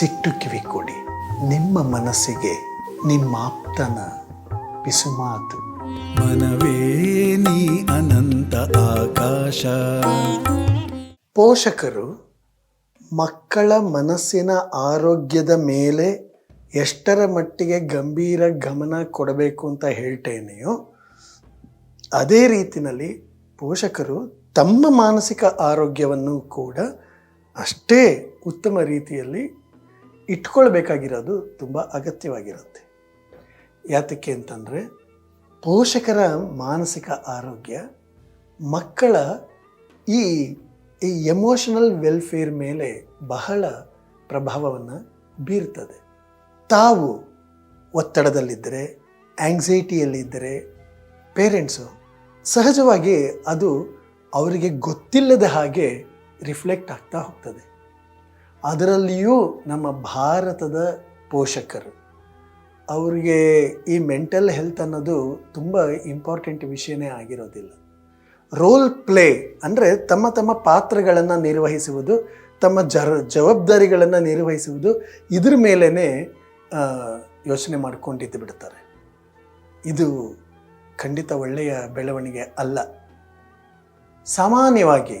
ಮನಸ್ಸಿಟ್ಟು ಕಿವಿಕೊಡಿ ನಿಮ್ಮ ಮನಸ್ಸಿಗೆ ನಿಮ್ಮ ಆಪ್ತನ ಪಿಸುಮಾತು ಮನವೇ ನೀ ಅನಂತ ಆಕಾಶ. ಪೋಷಕರು ಮಕ್ಕಳ ಮನಸ್ಸಿನ ಆರೋಗ್ಯದ ಮೇಲೆ ಎಷ್ಟರ ಮಟ್ಟಿಗೆ ಗಂಭೀರ ಗಮನ ಕೊಡಬೇಕು ಅಂತ ಹೇಳ್ತೇನೆಯೋ ಅದೇ ರೀತಿಯಲ್ಲಿ ಪೋಷಕರು ತಮ್ಮ ಮಾನಸಿಕ ಆರೋಗ್ಯವನ್ನು ಕೂಡ ಅಷ್ಟೇ ಉತ್ತಮ ರೀತಿಯಲ್ಲಿ ಇಟ್ಕೊಳ್ಬೇಕಾಗಿರೋದು ತುಂಬ ಅಗತ್ಯವಾಗಿರುತ್ತೆ. ಯಾತಕ್ಕೆ ಅಂತಂದರೆ, ಪೋಷಕರ ಮಾನಸಿಕ ಆರೋಗ್ಯ, ಮಕ್ಕಳ ಈ ಈ ಎಮೋಷನಲ್ ವೆಲ್ಫೇರ್ ಮೇಲೆ ಬಹಳ ಪ್ರಭಾವವನ್ನು ಬೀರ್ತದೆ. ತಾವು ಒತ್ತಡದಲ್ಲಿದ್ದರೆ ಆಂಗ್ಸೈಟಿಯಲ್ಲಿದ್ದರೆ ಪೇರೆಂಟ್ಸು ಸಹಜವಾಗಿ ಅದು ಅವರಿಗೆ ಗೊತ್ತಿಲ್ಲದ ಹಾಗೆ ರಿಫ್ಲೆಕ್ಟ್ ಆಗ್ತಾ ಹೋಗ್ತದೆ. ಅದರಲ್ಲಿಯೂ ನಮ್ಮ ಭಾರತದ ಪೋಷಕರು. ಅವರಿಗೆ ಈ ಮೆಂಟಲ್ ಹೆಲ್ತ್ ಅನ್ನೋದು ತುಂಬ ಇಂಪಾರ್ಟೆಂಟ್ ವಿಷಯನೇ ಆಗಿರೋದಿಲ್ಲ. ರೋಲ್ ಪ್ಲೇ ಅಂದರೆ ತಮ್ಮ ತಮ್ಮ ಪಾತ್ರಗಳನ್ನು ನಿರ್ವಹಿಸುವುದು, ತಮ್ಮ ಜರ, ಜವಾಬ್ದಾರಿಗಳನ್ನು ನಿರ್ವಹಿಸುವುದು, ಇದ್ರ ಮೇಲೇ ಯೋಚನೆ ಮಾಡ್ಕೊಂಡಿದ್ದು ಬಿಡ್ತಾರೆ. ಇದು ಖಂಡಿತ ಒಳ್ಳೆಯ ಬೆಳವಣಿಗೆ ಅಲ್ಲ. ಸಾಮಾನ್ಯವಾಗಿ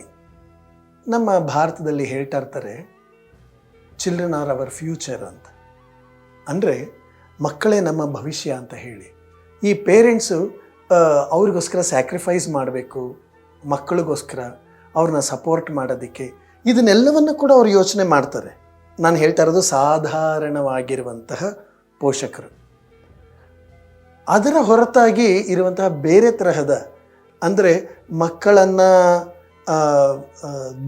ನಮ್ಮ ಭಾರತದಲ್ಲಿ ಹೇಳ್ತಾ ಇರ್ತಾರೆ ಚಿಲ್ಡ್ರನ್ ಆರ್ ಅವರ್ ಫ್ಯೂಚರ್ ಅಂತ. ಅಂದರೆ ಮಕ್ಕಳೇ ನಮ್ಮ ಭವಿಷ್ಯ ಅಂತ ಹೇಳಿ. ಈ ಪೇರೆಂಟ್ಸು ಅವ್ರಿಗೋಸ್ಕರ ಸ್ಯಾಕ್ರಿಫೈಸ್ ಮಾಡಬೇಕು, ಮಕ್ಕಳಿಗೋಸ್ಕರ ಅವ್ರನ್ನ ಸಪೋರ್ಟ್ ಮಾಡೋದಕ್ಕೆ. ಇದನ್ನೆಲ್ಲವನ್ನು ಕೂಡ ಅವ್ರು ಯೋಚನೆ ಮಾಡ್ತಾರೆ. ನಾನು ಹೇಳ್ತಾ ಇರೋದು ಸಾಧಾರಣವಾಗಿರುವಂತಹ ಪೋಷಕರು. ಅದರ ಹೊರತಾಗಿ ಇರುವಂತಹ ಬೇರೆ ತರಹದ, ಅಂದರೆ ಮಕ್ಕಳನ್ನು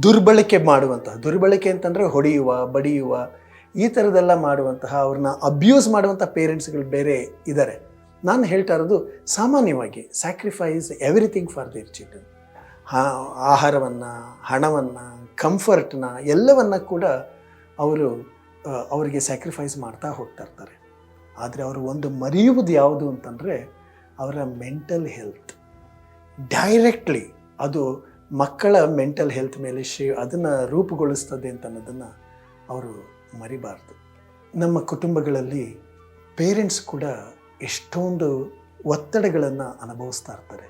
ದುರ್ಬಳಕೆ ಮಾಡುವಂತಹ, ದುರ್ಬಳಕೆ ಅಂತಂದರೆ ಹೊಡೆಯುವ, ಬಡಿಯುವ, ಈ ಥರದ್ದೆಲ್ಲ ಮಾಡುವಂತಹ, ಅವ್ರನ್ನ ಅಬ್ಯೂಸ್ ಮಾಡುವಂಥ ಪೇರೆಂಟ್ಸ್ಗಳು ಬೇರೆ ಇದ್ದಾರೆ ನಾನು ಹೇಳ್ತಾ ಇರೋದು ಸಾಮಾನ್ಯವಾಗಿ sacrifice everything for their children ಆಹಾರವನ್ನು, ಹಣವನ್ನು ಕಂಫರ್ಟ್ನ ಎಲ್ಲವನ್ನು ಕೂಡ ಅವರು ಅವರಿಗೆ ಸ್ಯಾಕ್ರಿಫೈಸ್ ಮಾಡ್ತಾ ಹೋಗ್ತಾ ಇರ್ತಾರೆ. ಆದರೆ ಅವರು ಒಂದು ಮರೆಯುವುದು ಯಾವುದು ಅಂತಂದರೆ ಅವರ ಮೆಂಟಲ್ ಹೆಲ್ತ್ ಡೈರೆಕ್ಟ್ಲಿ ಅದು ಮಕ್ಕಳ ಮೆಂಟಲ್ ಹೆಲ್ತ್ ಮೇಲೆ ಶೇ, ಅದನ್ನು ರೂಪುಗೊಳಿಸ್ತದೆ ಅಂತ ಅನ್ನೋದನ್ನು ಅವರು ಮರಿಬಾರ್ದು. ನಮ್ಮ ಕುಟುಂಬಗಳಲ್ಲಿ ಪೇರೆಂಟ್ಸ್ ಕೂಡ ಎಷ್ಟೊಂದು ಒತ್ತಡಗಳನ್ನು ಅನುಭವಿಸ್ತಾ ಇರ್ತಾರೆ.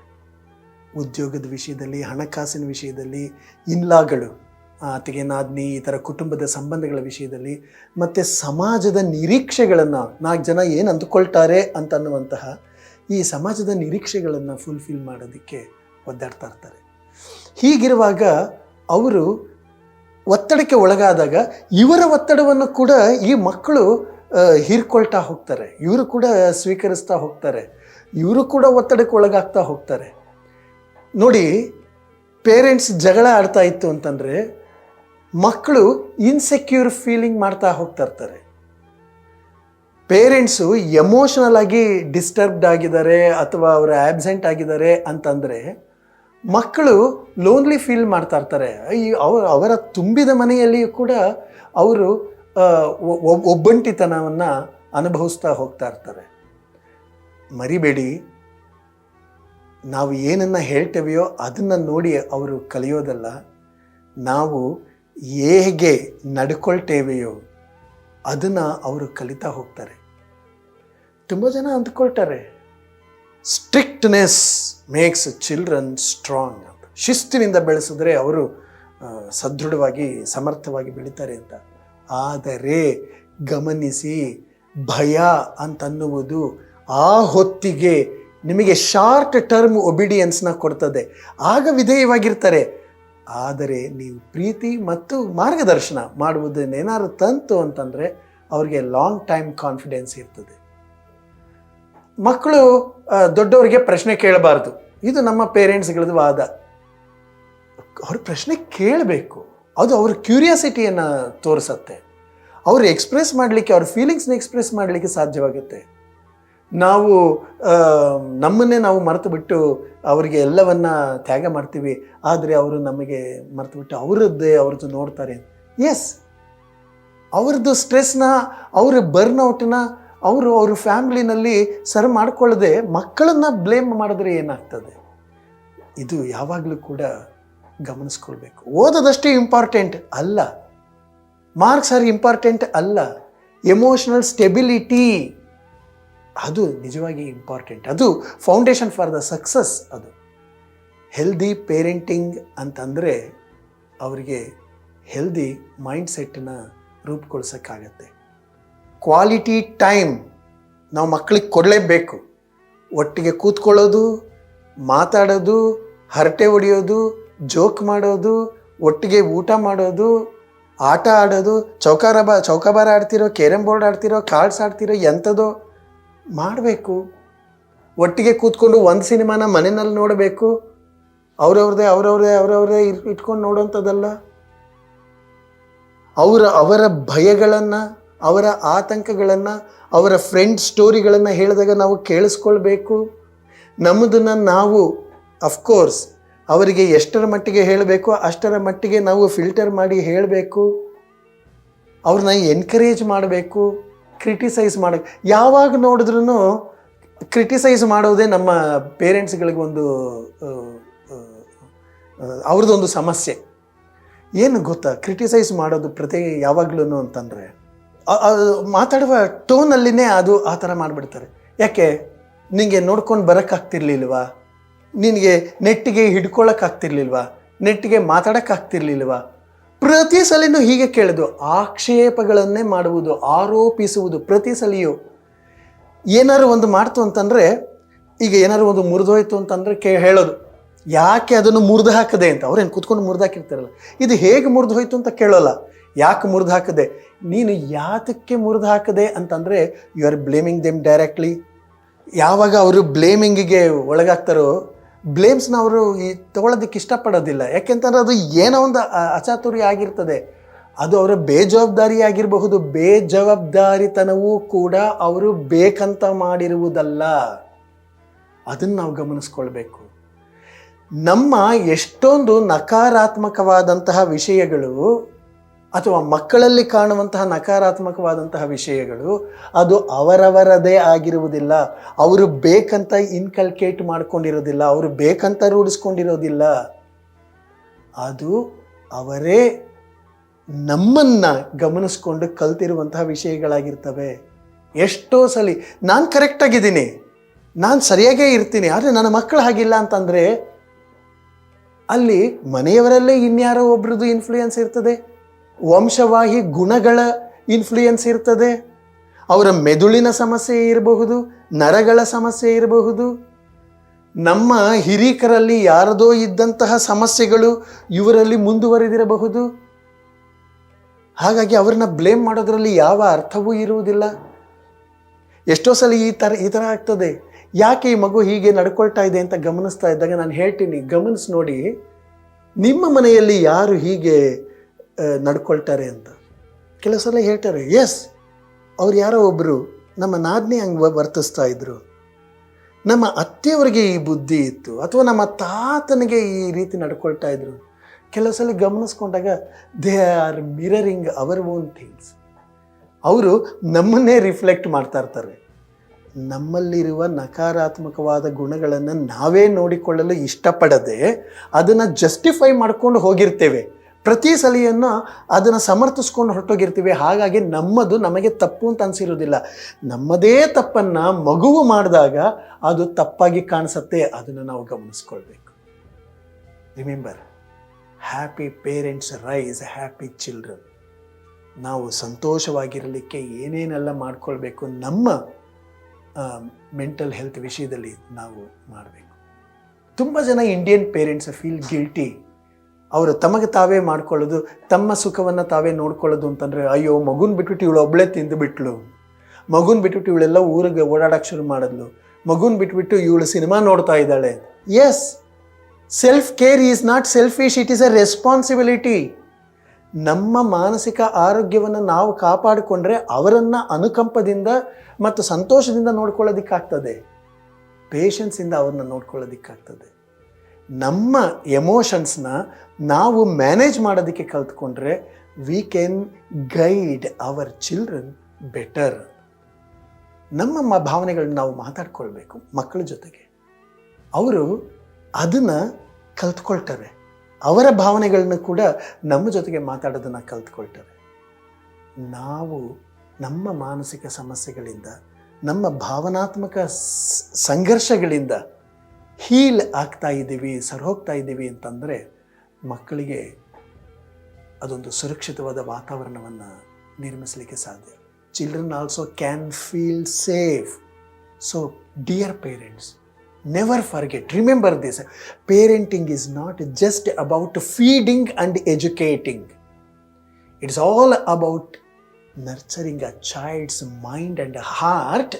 ಉದ್ಯೋಗದ ವಿಷಯದಲ್ಲಿ, ಹಣಕಾಸಿನ ವಿಷಯದಲ್ಲಿ ಇನ್ಲಾಗಳು ಆತಿಗೆ ನಾದ್ನಿ ಈ ಥರ ಕುಟುಂಬದ ಸಂಬಂಧಗಳ ವಿಷಯದಲ್ಲಿ ಮತ್ತು ಸಮಾಜದ ನಿರೀಕ್ಷೆಗಳನ್ನು ನಾಲ್ಕು ಜನ ಏನು ಅಂದುಕೊಳ್ತಾರೆ ಅಂತ ಅನ್ನುವಂತಹ ಈ ಸಮಾಜದ ನಿರೀಕ್ಷೆಗಳನ್ನು ಫುಲ್ಫಿಲ್ ಮಾಡೋದಕ್ಕೆ ಒದ್ದಾಡ್ತಾ ಇರ್ತಾರೆ. ಹೀಗಿರುವಾಗ ಅವರು ಒತ್ತಡಕ್ಕೆ ಒಳಗಾದಾಗ ಇವರ ಒತ್ತಡವನ್ನು ಕೂಡ ಈ ಮಕ್ಕಳು ಹೀರ್ಕೊಳ್ತಾ ಹೋಗ್ತಾರೆ. ಇವರು ಕೂಡ ಸ್ವೀಕರಿಸ್ತಾ ಹೋಗ್ತಾರೆ. ಇವರು ಕೂಡ ಒತ್ತಡಕ್ಕೆ ಒಳಗಾಗ್ತಾ ಹೋಗ್ತಾರೆ. ನೋಡಿ, ಪೇರೆಂಟ್ಸ್ ಜಗಳ ಆಡ್ತಾ ಇತ್ತು ಅಂತಂದರೆ ಮಕ್ಕಳು ಇನ್ಸೆಕ್ಯೂರ್ ಫೀಲಿಂಗ್ ಮಾಡ್ತಾ ಹೋಗ್ತಾ ಇರ್ತಾರೆ. ಪೇರೆಂಟ್ಸು ಎಮೋಷನಲ್ ಆಗಿ ಡಿಸ್ಟರ್ಬ್ಡ್ ಆಗಿದ್ದಾರೆ ಅಥವಾ ಅವರು ಆಬ್ಸೆಂಟ್ ಆಗಿದ್ದಾರೆ ಅಂತಂದರೆ ಮಕ್ಕಳು ಲೋನ್ಲಿ ಫೀಲ್ ಮಾಡ್ತಾ ಇರ್ತಾರೆ. ಅಯ್ಯೋ ಅವರ ತುಂಬಿದ ಮನೆಯಲ್ಲಿಯೂ ಕೂಡ ಅವರು ಒಬ್ಬಂಟಿತನವನ್ನು ಅನುಭವಿಸ್ತಾ ಹೋಗ್ತಾ ಇರ್ತಾರೆ. ಮರಿಬೇಡಿ. ನಾವು ಏನನ್ನು ಹೇಳ್ತೇವೆಯೋ ಅದನ್ನು ನೋಡಿ ಅವರು ಕಲಿಯೋದಲ್ಲ. ನಾವು ಹೇಗೆ ನಡ್ಕೊಳ್ತೇವೆಯೋ ಅದನ್ನು ಅವರು ಕಲಿತಾ ಹೋಗ್ತಾರೆ. ತುಂಬ ಜನ ಅಂದ್ಕೊಳ್ತಾರೆ. ಸ್ಟ್ರಿಕ್ಟ್ನೆಸ್ ಮೇಕ್ಸ್ ಚಿಲ್ಡ್ರನ್ ಸ್ಟ್ರಾಂಗ್ ಅಂತ ಶಿಸ್ತಿನಿಂದ ಬೆಳೆಸಿದ್ರೆ ಅವರು ಸದೃಢವಾಗಿ, ಸಮರ್ಥವಾಗಿ ಬೆಳೀತಾರೆ ಅಂತ. ಆದರೆ ಗಮನಿಸಿ, ಭಯ ಅಂತನ್ನುವುದು ಆ ಹೊತ್ತಿಗೆ ನಿಮಗೆ ಶಾರ್ಟ್ ಟರ್ಮ್ ಒಬಿಡಿಯನ್ಸ್ನ ಕೊಡ್ತದೆ. ಆಗ ವಿಧೇಯವಾಗಿರ್ತಾರೆ. ಆದರೆ ನೀವು ಪ್ರೀತಿ ಮತ್ತು ಮಾರ್ಗದರ್ಶನ ಮಾಡುವುದನ್ನೇನಾದ್ರು ತಂತು ಅಂತಂದರೆ, ಅವ್ರಿಗೆ ಲಾಂಗ್ ಟೈಮ್ ಕಾನ್ಫಿಡೆನ್ಸ್ ಇರ್ತದೆ. ಮಕ್ಕಳು ದೊಡ್ಡವರಿಗೆ ಪ್ರಶ್ನೆ ಕೇಳಬಾರ್ದು. ಇದು ನಮ್ಮ ಪೇರೆಂಟ್ಸ್ಗಳದ್ದು ವಾದ. ಅವ್ರ ಪ್ರಶ್ನೆ ಕೇಳಬೇಕು. ಅದು ಅವ್ರ ಕ್ಯೂರಿಯಾಸಿಟಿಯನ್ನು ತೋರಿಸತ್ತೆ. ಅವ್ರು ಎಕ್ಸ್ಪ್ರೆಸ್ ಮಾಡಲಿಕ್ಕೆ, ಅವ್ರ ಫೀಲಿಂಗ್ಸ್ನ ಎಕ್ಸ್ಪ್ರೆಸ್ ಮಾಡಲಿಕ್ಕೆ ಸಾಧ್ಯವಾಗುತ್ತೆ. ನಾವು ನಮ್ಮನ್ನೇ ನಾವು ಮರೆತು ಬಿಟ್ಟು ಅವರಿಗೆ ಎಲ್ಲವನ್ನ ತ್ಯಾಗ ಮಾಡ್ತೀವಿ, ಆದರೆ ಅವರು ನಮಗೆ ಮರೆತು ಬಿಟ್ಟು ಅವರದ್ದೇ ಅವ್ರದ್ದು ನೋಡ್ತಾರೆ. ಎಸ್ ಅವ್ರದ್ದು ಸ್ಟ್ರೆಸ್ನ ಅವ್ರ ಬರ್ನ್ಔಟ್ನ ಅವರು ಅವ್ರ ಫ್ಯಾಮಿಲಿನಲ್ಲಿ ಸರ್ ಮಾಡ್ಕೊಳ್ಳದೆ ಮಕ್ಕಳನ್ನು ಬ್ಲೇಮ್ ಮಾಡಿದ್ರೆ ಏನಾಗ್ತದೆ? ಇದು ಯಾವಾಗಲೂ ಕೂಡ ಗಮನಿಸ್ಕೊಳ್ಬೇಕು. ಓದೋದಷ್ಟೇ ಇಂಪಾರ್ಟೆಂಟ್ ಅಲ್ಲ. ಮಾರ್ಕ್ಸ್ ಆರ್ ಇಂಪಾರ್ಟೆಂಟ್ ಅಲ್ಲ. ಎಮೋಷನಲ್ ಸ್ಟೆಬಿಲಿಟಿ ಅದು ನಿಜವಾಗಿ ಇಂಪಾರ್ಟೆಂಟ್. ಅದು ಫೌಂಡೇಶನ್ ಫಾರ್ ದ ಸಕ್ಸಸ್ ಅದು. ಹೆಲ್ದಿ ಪೇರೆಂಟಿಂಗ್ ಅಂತಂದರೆ ಅವರಿಗೆ ಹೆಲ್ದಿ ಮೈಂಡ್ಸೆಟ್ಟನ್ನು ರೂಪುಗೊಳಿಸೋಕ್ಕಾಗತ್ತೆ. ಕ್ವಾಲಿಟಿ ಟೈಮ್ ನಾವು ಮಕ್ಕಳಿಗೆ ಕೊಡಲೇಬೇಕು. ಒಟ್ಟಿಗೆ ಕೂತ್ಕೊಳ್ಳೋದು, ಮಾತಾಡೋದು, ಹರಟೆ ಹೊಡೆಯೋದು, ಜೋಕ್ ಮಾಡೋದು, ಒಟ್ಟಿಗೆ ಊಟ ಮಾಡೋದು, ಆಟ ಆಡೋದು, ಚೌಕಾರ ಬಾ, ಚೌಕಾಬಾರ ಆಡ್ತಿರೋ ಕೇರಮ್ ಬೋರ್ಡ್ ಆಡ್ತಿರೋ ಕಾರ್ಡ್ಸ್ ಆಡ್ತಿರೋ ಎಂಥದೋ ಮಾಡಬೇಕು. ಒಟ್ಟಿಗೆ ಕೂತ್ಕೊಂಡು ಒಂದು ಸಿನಿಮಾನ ಮನೆಯಲ್ಲಿ ನೋಡಬೇಕು. ಅವ್ರವ್ರದೇ ಅವ್ರವ್ರದೇ ಅವ್ರವ್ರದೇ ಇಟ್ಕೊಂಡು ನೋಡೋಂಥದ್ದಲ್ಲ. ಅವರ ಅವರ ಭಯಗಳನ್ನು ಅವರ ಆತಂಕಗಳನ್ನು, ಅವರ ಫ್ರೆಂಡ್ ಸ್ಟೋರಿಗಳನ್ನು ಹೇಳಿದಾಗ ನಾವು ಕೇಳಿಸ್ಕೊಳ್ಬೇಕು. ನಮ್ಮದನ್ನು ನಾವು ಅಫ್ಕೋರ್ಸ್ ಅವರಿಗೆ ಎಷ್ಟರ ಮಟ್ಟಿಗೆ ಹೇಳಬೇಕು, ಅಷ್ಟರ ಮಟ್ಟಿಗೆ ನಾವು ಫಿಲ್ಟರ್ ಮಾಡಿ ಹೇಳಬೇಕು. ಅವ್ರನ್ನ ಎನ್ಕರೇಜ್ ಮಾಡಬೇಕು ಕ್ರಿಟಿಸೈಸ್ ಮಾಡಬೇಕು. ಯಾವಾಗ ನೋಡಿದ್ರೂ ಕ್ರಿಟಿಸೈಸ್ ಮಾಡೋದೇ ನಮ್ಮ ಪೇರೆಂಟ್ಸ್ಗಳಿಗೆ ಒಂದು ಅವ್ರದ್ದೊಂದು ಸಮಸ್ಯೆ. ಏನು ಗೊತ್ತಾ? ಕ್ರಿಟಿಸೈಸ್ ಮಾಡೋದು ಪ್ರತಿ ಯಾವಾಗ್ಲೂ ಅಂತಂದರೆ ಮಾತಾಡುವ ಟೋನಲ್ಲಿನೇ ಅದು ಆ ಥರ ಮಾಡಿಬಿಡ್ತಾರೆ. ಯಾಕೆ? ನಿನಗೆ ನೋಡ್ಕೊಂಡು ಬರೋಕ್ಕಾಗ್ತಿರ್ಲಿಲ್ವಾ? ನಿನಗೆ ನೆಟ್ಟಿಗೆ ಹಿಡ್ಕೊಳ್ಳೋಕ್ಕಾಗ್ತಿರ್ಲಿಲ್ವಾ ನೆಟ್ಟಿಗೆ ಮಾತಾಡೋಕ್ಕಾಗ್ತಿರ್ಲಿಲ್ವಾ? ಪ್ರತಿ ಸಲಿನೂ ಹೀಗೆ ಕೇಳೋದು. ಆಕ್ಷೇಪಗಳನ್ನೇ ಮಾಡುವುದು, ಆರೋಪಿಸುವುದು ಪ್ರತಿ ಸಲಿಯೂ. ಏನಾದ್ರು ಒಂದು ಮಾಡ್ತು ಅಂತಂದರೆ, ಈಗ ಏನಾದ್ರು ಒಂದು ಮುರಿದೋಯ್ತು ಅಂತಂದರೆ ಕೇ ಹೇಳೋದು. ಯಾಕೆ ಅದನ್ನು ಮುರಿದು ಹಾಕದೆ ಅಂತ? ಅವ್ರೇನು ಕುತ್ಕೊಂಡು ಮುರಿದು ಹಾಕಿರ್ತಾರಲ್ಲ ಇದು ಹೇಗೆ ಮುರಿದು ಹೋಯ್ತು ಅಂತ ಕೇಳೋಲ್ಲ. ಯಾಕೆ ಮುರಿದು ಹಾಕದೆ? ನೀನು ಯಾತಕ್ಕೆ ಮುರಿದು ಹಾಕದೆ ಅಂತಂದರೆ you are blaming them directly ಯಾವಾಗ ಅವರು ಬ್ಲೇಮಿಂಗಿಗೆ ಒಳಗಾಗ್ತಾರೋ ಬ್ಲೇಮ್ಸ್ನ ಅವರು ಈ ತಗೊಳ್ಳೋದಕ್ಕೆ ಇಷ್ಟಪಡೋದಿಲ್ಲ. ಯಾಕೆಂತಂದ್ರೆ ಅದು ಏನೋ ಒಂದು ಅಚಾತುರಿ ಆಗಿರ್ತದೆ. ಅದು ಅವರ ಬೇಜವಾಬ್ದಾರಿ ಆಗಿರಬಹುದು. ಬೇಜವಾಬ್ದಾರಿತನವೂ ಕೂಡ ಅವರು ಬೇಕಂತ ಮಾಡಿರುವುದಲ್ಲ. ಅದನ್ನು ನಾವು ಗಮನಿಸ್ಕೊಳ್ಬೇಕು. ನಮ್ಮ ಎಷ್ಟೊಂದು ನಕಾರಾತ್ಮಕವಾದಂತಹ ವಿಷಯಗಳು ಅಥವಾ ಮಕ್ಕಳಲ್ಲಿ ಕಾಣುವಂತಹ ನಕಾರಾತ್ಮಕವಾದಂತಹ ವಿಷಯಗಳು, ಅದು ಅವರವರದೇ ಆಗಿರುವುದಿಲ್ಲ. ಅವರು ಬೇಕಂತ ಇನ್ಕಲ್ಕೇಟ್ ಮಾಡ್ಕೊಂಡಿರೋದಿಲ್ಲ, ಅವರು ಬೇಕಂತ ರೂಢಿಸ್ಕೊಂಡಿರೋದಿಲ್ಲ. ಅದು ಅವರೇ ನಮ್ಮನ್ನು ಗಮನಿಸ್ಕೊಂಡು ಕಲ್ತಿರುವಂತಹ ವಿಷಯಗಳಾಗಿರ್ತವೆ. ಎಷ್ಟೋ ಸಲಿ ನಾನು ಕರೆಕ್ಟಾಗಿದ್ದೀನಿ ನಾನು ಸರಿಯಾಗೇ ಇರ್ತೀನಿ, ಆದರೆ ನನ್ನ ಮಕ್ಕಳು ಹಾಗಿಲ್ಲ ಅಂತಂದರೆ ಅಲ್ಲಿ ಮನೆಯವರಲ್ಲೇ ಇನ್ಯಾರೋ ಒಬ್ರದ್ದು ಇನ್ಫ್ಲೂಯೆನ್ಸ್ ಇರ್ತದೆ. ವಂಶವಾಹಿ ಗುಣಗಳ ಇನ್ಫ್ಲೂಯೆನ್ಸ್ ಇರ್ತದೆ. ಅವರ ಮೆದುಳಿನ ಸಮಸ್ಯೆ ಇರಬಹುದು, ನರಗಳ ಸಮಸ್ಯೆ ಇರಬಹುದು. ನಮ್ಮ ಹಿರೀಕರಲ್ಲಿ ಯಾರದೋ ಇದ್ದಂತಹ ಸಮಸ್ಯೆಗಳು ಇವರಲ್ಲಿ ಮುಂದುವರೆದಿರಬಹುದು. ಹಾಗಾಗಿ ಅವ್ರನ್ನ ಬ್ಲೇಮ್ ಮಾಡೋದರಲ್ಲಿ ಯಾವ ಅರ್ಥವೂ ಇರುವುದಿಲ್ಲ. ಎಷ್ಟೋ ಸಲ ಈ ಥರ ಈ ಥರ ಆಗ್ತದೆ. ಯಾಕೆ ಈ ಮಗು ಹೀಗೆ ನಡ್ಕೊಳ್ತಾ ಇದೆ ಅಂತ ಗಮನಿಸ್ತಾ ಇದ್ದಾಗ ನಾನು ಹೇಳ್ತೀನಿ. ಗಮನಿಸಿ ನೋಡಿ, ನಿಮ್ಮ ಮನೆಯಲ್ಲಿ ಯಾರು ಹೀಗೆ ನಡ್ಕೊಳ್ತಾರೆ ಅಂತ. ಕೆಲವು ಸಲ ಹೇಳ್ತಾರೆ ಎಸ್ ಅವ್ರು ಯಾರೋ ಒಬ್ಬರು ನಮ್ಮ ನಾದಿನಿ ಹಂಗೆ ವರ್ತಿಸ್ತಾ ಇದ್ರು. ನಮ್ಮ ಅತ್ತೆಯವರಿಗೆ ಈ ಬುದ್ಧಿ ಇತ್ತು, ಅಥವಾ ನಮ್ಮ ತಾತನಿಗೆ ಈ ರೀತಿ ನಡ್ಕೊಳ್ತಾ ಇದ್ರು. ಕೆಲವು ಸಲ ಗಮನಿಸ್ಕೊಂಡಾಗ they are mirroring our own things ಅವರು ನಮ್ಮನ್ನೇ ರಿಫ್ಲೆಕ್ಟ್ ಮಾಡ್ತಾ ಇರ್ತಾರೆ. ನಮ್ಮಲ್ಲಿರುವ ನಕಾರಾತ್ಮಕವಾದ ಗುಣಗಳನ್ನು ನಾವೇ ನೋಡಿಕೊಳ್ಳಲು ಇಷ್ಟಪಡದೆ ಅದನ್ನು ಜಸ್ಟಿಫೈ ಮಾಡ್ಕೊಂಡು ಹೋಗಿರ್ತೇವೆ. ಪ್ರತಿ ಸಲಿಯನ್ನು ಅದನ್ನು ಸಮರ್ಥಿಸ್ಕೊಂಡು ಹೊರಟೋಗಿರ್ತೀವಿ. ಹಾಗಾಗಿ ನಮ್ಮದು ನಮಗೆ ತಪ್ಪು ಅಂತ ಅನಿಸಿರೋದಿಲ್ಲ. ನಮ್ಮದೇ ತಪ್ಪನ್ನು ಮಗುವು ಮಾಡಿದಾಗ ಅದು ತಪ್ಪಾಗಿ ಕಾಣಿಸುತ್ತೆ ಅದನ್ನು ನಾವು ಗಮನಿಸ್ಕೊಳ್ಬೇಕು. Remember happy parents raise happy children ನಾವು ಸಂತೋಷವಾಗಿರಲಿಕ್ಕೆ ಏನೇನೆಲ್ಲ ಮಾಡಿಕೊಳ್ಬೇಕು ನಮ್ಮ ಮೆಂಟಲ್ ಹೆಲ್ತ್ ವಿಷಯದಲ್ಲಿ ನಾವು ಮಾಡಬೇಕು. ತುಂಬ ಜನ ಇಂಡಿಯನ್ ಪೇರೆಂಟ್ಸ್ ಫೀಲ್ ಗಿಲ್ಟಿ ಅವರು ತಮಗೆ ತಾವೇ ಮಾಡ್ಕೊಳ್ಳೋದು, ತಮ್ಮ ಸುಖವನ್ನು ತಾವೇ ನೋಡ್ಕೊಳ್ಳೋದು ಅಂತಂದರೆ, ಅಯ್ಯೋ, ಮಗುನ ಬಿಟ್ಬಿಟ್ಟು ಇವಳು ಒಬ್ಬಳೇ ತಿಂದು ಬಿಟ್ಲು. ಮಗುನ ಬಿಟ್ಬಿಟ್ಟು ಇವಳೆಲ್ಲ ಊರಿಗೆ ಓಡಾಡೋಕ್ಕೆ ಶುರು ಮಾಡಿದ್ಲು. ಮಗುನ ಬಿಟ್ಬಿಟ್ಟು ಇವಳು ಸಿನಿಮಾ ನೋಡ್ತಾ ಇದ್ದಾಳೆ. Yes self care is not selfish it is a responsibility ನಮ್ಮ ಮಾನಸಿಕ ಆರೋಗ್ಯವನ್ನು ನಾವು ಕಾಪಾಡಿಕೊಂಡ್ರೆ ಅವರನ್ನು ಅನುಕಂಪದಿಂದ ಮತ್ತು ಸಂತೋಷದಿಂದ ನೋಡ್ಕೊಳ್ಳೋದಕ್ಕಾಗ್ತದೆ. ಪೇಷನ್ಸಿಂದ ಅವ್ರನ್ನ ನೋಡ್ಕೊಳ್ಳೋದಕ್ಕಾಗ್ತದೆ. ನಮ್ಮ ಎಮೋಷನ್ಸ್ನ ನಾವು ಮ್ಯಾನೇಜ್ ಮಾಡೋದಕ್ಕೆ ಕಲ್ತ್ಕೊಂಡ್ರೆ we can guide our children better ನಮ್ಮ ಭಾವನೆಗಳನ್ನ ನಾವು ಮಾತಾಡ್ಕೊಳ್ಬೇಕು ಮಕ್ಕಳ ಜೊತೆಗೆ. ಅವರು ಅದನ್ನು ಕಲ್ತ್ಕೊಳ್ತಾರೆ ಅವರ ಭಾವನೆಗಳನ್ನ ಕೂಡ ನಮ್ಮ ಜೊತೆಗೆ ಮಾತಾಡೋದನ್ನು ಕಲ್ತ್ಕೊಳ್ತಾರೆ ನಾವು ನಮ್ಮ ಮಾನಸಿಕ ಸಮಸ್ಯೆಗಳಿಂದ, ನಮ್ಮ ಭಾವನಾತ್ಮಕ ಸಂಘರ್ಷಗಳಿಂದ ಹೀಲ್ ಆಗ್ತಾ ಇದ್ದೀವಿ ಸರಿಹೋಗ್ತಾ ಇದ್ದೀವಿ ಅಂತಂದರೆ ಮಕ್ಕಳಿಗೆ ಅದೊಂದು ಸುರಕ್ಷಿತವಾದ ವಾತಾವರಣವನ್ನು ನಿರ್ಮಿಸಲಿಕ್ಕೆ ಸಾಧ್ಯ. Children also can feel safe so dear parents never forget remember this parenting is not just about feeding and educating it's all about nurturing a child's mind and heart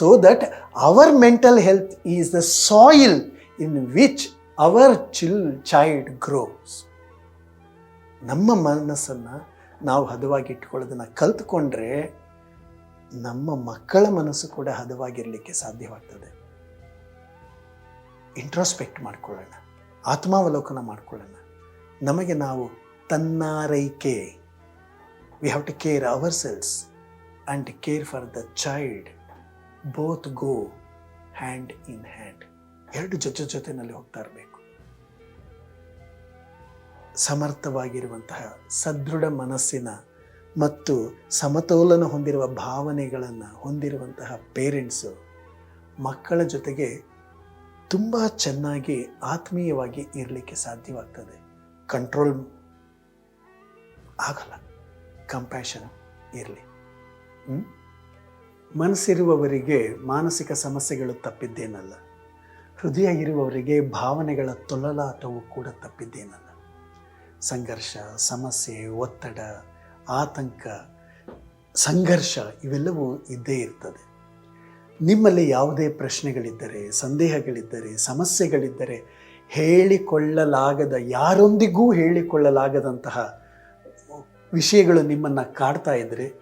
so that our mental health is the soil in which our chill child grows. ನಮ್ಮ ಮನಸ್ಸನ್ನು ನಾವು ಹದವಾಗಿ ಇಟ್ಕೊಳ್ಳೋದನ್ನು ಕಲ್ತ್ಕೊಂಡ್ರೆ ನಮ್ಮ ಮಕ್ಕಳ ಮನಸ್ಸು ಕೂಡ ಹದವಾಗಿರಲಿಕ್ಕೆ ಸಾಧ್ಯವಾಗ್ತದೆ. Introspect ಮಾಡ್ಕೊಳ್ಳೋಣ. ಆತ್ಮಾವಲೋಕನ ಮಾಡ್ಕೊಳ್ಳೋಣ. ನಮಗೆ ನಾವು ತನ್ನಾರೈಕೆ. We have to care ourselves and care for the child. Both go hand in hand ಎರಡು ಜೊತೆ ಜೊತೆನಲ್ಲಿ ಹೋಗ್ತಾ ಇರಬೇಕು. ಸಮರ್ಥವಾಗಿರುವಂತಹ ಸದೃಢ ಮನಸ್ಸಿನ ಮತ್ತು ಸಮತೋಲನ ಹೊಂದಿರುವ ಭಾವನೆಗಳನ್ನು ಹೊಂದಿರುವಂತಹ ಪೇರೆಂಟ್ಸು ಮಕ್ಕಳ ಜೊತೆಗೆ ತುಂಬ ಚೆನ್ನಾಗಿ ಆತ್ಮೀಯವಾಗಿ ಇರಲಿಕ್ಕೆ ಸಾಧ್ಯವಾಗ್ತದೆ. ಕಂಟ್ರೋಲ್ ಆಗಲ್ಲ. ಕಂಪ್ಯಾಷನ್ ಇರಲಿ. ಮನಸ್ಸಿರುವವರಿಗೆ ಮಾನಸಿಕ ಸಮಸ್ಯೆಗಳು ತಪ್ಪಿದ್ದೇನಲ್ಲ. ಹೃದಯ ಇರುವವರಿಗೆ ಭಾವನೆಗಳ ತೊಳಲಾಟವು ಕೂಡ ತಪ್ಪಿದ್ದೇನಲ್ಲ. ಸಂಘರ್ಷ, ಸಮಸ್ಯೆ, ಒತ್ತಡ, ಆತಂಕ, ಸಂಘರ್ಷ ಇವೆಲ್ಲವೂ ಇದ್ದೇ ಇರ್ತದೆ. ನಿಮ್ಮಲ್ಲಿ ಯಾವುದೇ ಪ್ರಶ್ನೆಗಳಿದ್ದರೆ, ಸಂದೇಹಗಳಿದ್ದರೆ, ಸಮಸ್ಯೆಗಳಿದ್ದರೆ ಹೇಳಿಕೊಳ್ಳಲಾಗದ, ಯಾರೊಂದಿಗೂ ಹೇಳಿಕೊಳ್ಳಲಾಗದಂತಹ ವಿಷಯಗಳು ನಿಮ್ಮನ್ನು ಕಾಡ್ತಾ ಇದ್ದರೆ